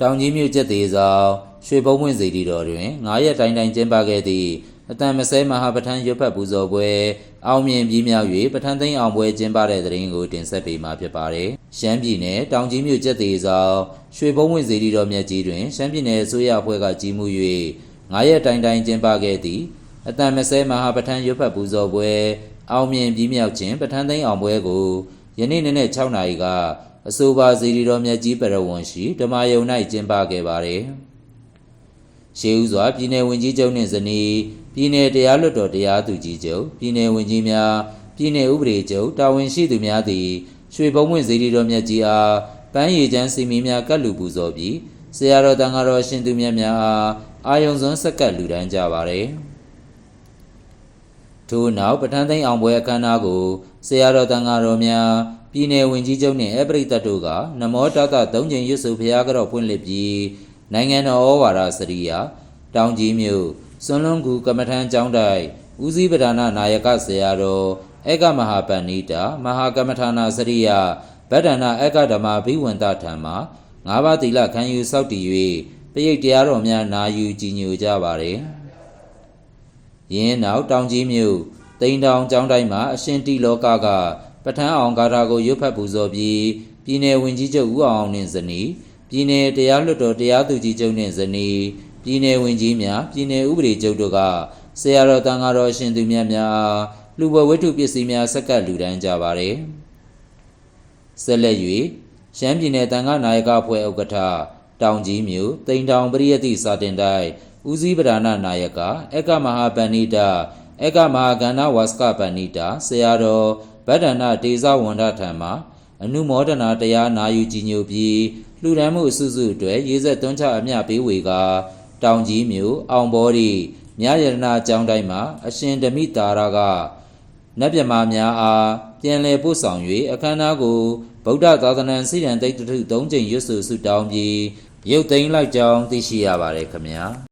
တောင်ကြီးမြို့ကျက်သေးဆောင်ရွှေဘုံဝင်စီတီတော်တွင်9ရက်တိုင်းတိုင်းကျင်းပခဲ့သည့်အတန်မဆဲမဟာပဋ္ဌာန်းရွတ်ဖတ်ပူဇော်ပွဲအောင်မြင်ပြီးမြောက်၍ပဋ္ဌာန်းသိမ်းအောင်ပွဲကျင်းပတဲ့တဲ့ရင်ကိုတင်ဆက်ပေးမှာဖြစ်ပါတယ်။ရှမ်းပြည်နယ်တောင်ကြီးမြို့ကျက်သေးဆောင်ရွှေဘုံဝင်စီတီတော်မြတ်ကြီးတွင်ရှမ်းပြည်နယ်အစိုးရအဖွဲ့ကကြီးမှု၍9ရက်တိုင်းတိုင်းကျင်းပခဲ့သည့်အတန်မဆဲမဟာပဋ္ဌာန်းရွတ်ဖတ်ပူဇော်ပွဲအောင်မြင်ပြီးမြောက်ခြင်းပဋ္ဌာန်းသိမ်းအောင်ပွဲကိုယနေ့နေ့နဲ့6နာရီက အဆိုပါစီရီတော်မြတ်ကြီးပရဝံရှိဓမ္မယုံ၌ကျင်းပခဲ့ပါတယ်။ရှေးဥစွာပြည်내ဝင်ကြီးချုပ်နှင့်ဇနီးပြည်내တရားလွတ်တော်တရားသူကြီးချုပ်ပြည်내ဝင်ကြီးများပြည်내ဥပဒေချုပ်တာဝန်ရှိသူများသည်ရွှေဘုံဝင်စီရီတော်မြတ်ကြီးအားပန်းရည်ချမ်းစီမီများကတ်လူပူဇော်ပြီးဆရာတော်တန်ဃာတော်ရှင်သူမြတ်များအားအာယုံစွန်းဆက်ကပ်လူဒန်းကြပါတယ်။ ထို့နောက်ပဋ္ဌာန်းသိမ်းအောင်ပွဲအခမ်းအနားကိုဆရာတော်တန်ဃာတော်များ ပြည်내ဝင်ကြီးချုပ်နှင့်အပရိသတ်တို့ကနမောတတသုံးချိန်ရွတ်ဆိုဖျားကြော့ဖွင့်လှစ်ပြီးနိုင်ငံတော်ဩဝါဒစရိယာတောင်ကြီးမြို့စွန်လွန်ကူကမ္မထမ်းကျောင်းတိုက်ဦးစီးပဒနာနာယကဆရာတော်ဧကမဟာပဏိတာမဟာကမ္မထာနာစရိယာဗဒ္ဒနာဧကဓမ္မဘိဝန္တထံမှာငါးပါးသီလခံယူစောင့်တည်၍ပရိတ်တရားတော်များနာယူကြည်ညိုကြပါれယင်းနောက်တောင်ကြီးမြို့တိန်တောင်ကျောင်းတိုင်းမှာအရှင်တိလောကက ပထန်းအောင်ဂါထာကိုရွတ်ဖတ်ပူဇော်ပြီးပြည်နယ်ဝန်ကြီးချုပ်ဦးအောင်နှင့်ဇနီးပြည်နယ်တရားလွှတ်တော်တရားသူကြီးချုပ်နှင့်ဇနီးပြည်နယ်ဝန်ကြီးများပြည်နယ်ဥပဒေချုပ်တို့ကဆရာတော်တန်ဃာတော်ရှင်သူမြတ်များအားလူဘဝတ္ထုပစ္စည်းများဆက်ကပ်လူဒန်းကြပါရယ်ဆက်လက်၍ရှမ်းပြည်နယ်တန်ဃာနာယကဖွဲ့ဥက္ကဋ္ဌတောင်ကြီးမြို့တိန်တောင်ပရိယတိစာတင်တိုင်းဦးစီးပဓာနာနာယကအကမဟာပဏိတာအကမဟာကန္နဝါစကပဏိတာဆရာတော် ဗဒ္ဒနာတေဇဝန္ဒထံမှာအနုမောဒနာတရားနာယူကြည်ညိုပြီးလှူဒန်းမှုအစုစုအတွက်ရေးဆက်သွန်းချအမျှပေးဝေကတောင်ကြီးမြို့အောင်ဘောရီမြရတနာကျောင်းတိုင်းမှာအရှင်ဓမိတာရကနတ်မြမာများအားပြန်လည်ပို့ဆောင်၍အခမ်းအနားကိုဗုဒ္ဓသာသနာ့စီရန်တိတ်တထု၃ချိန်ရွတ်ဆိုဆုတောင်းပြီးရုပ်သိမ်းလိုက်ကြောင်းသိရှိရပါတယ်ခင်ဗျာ။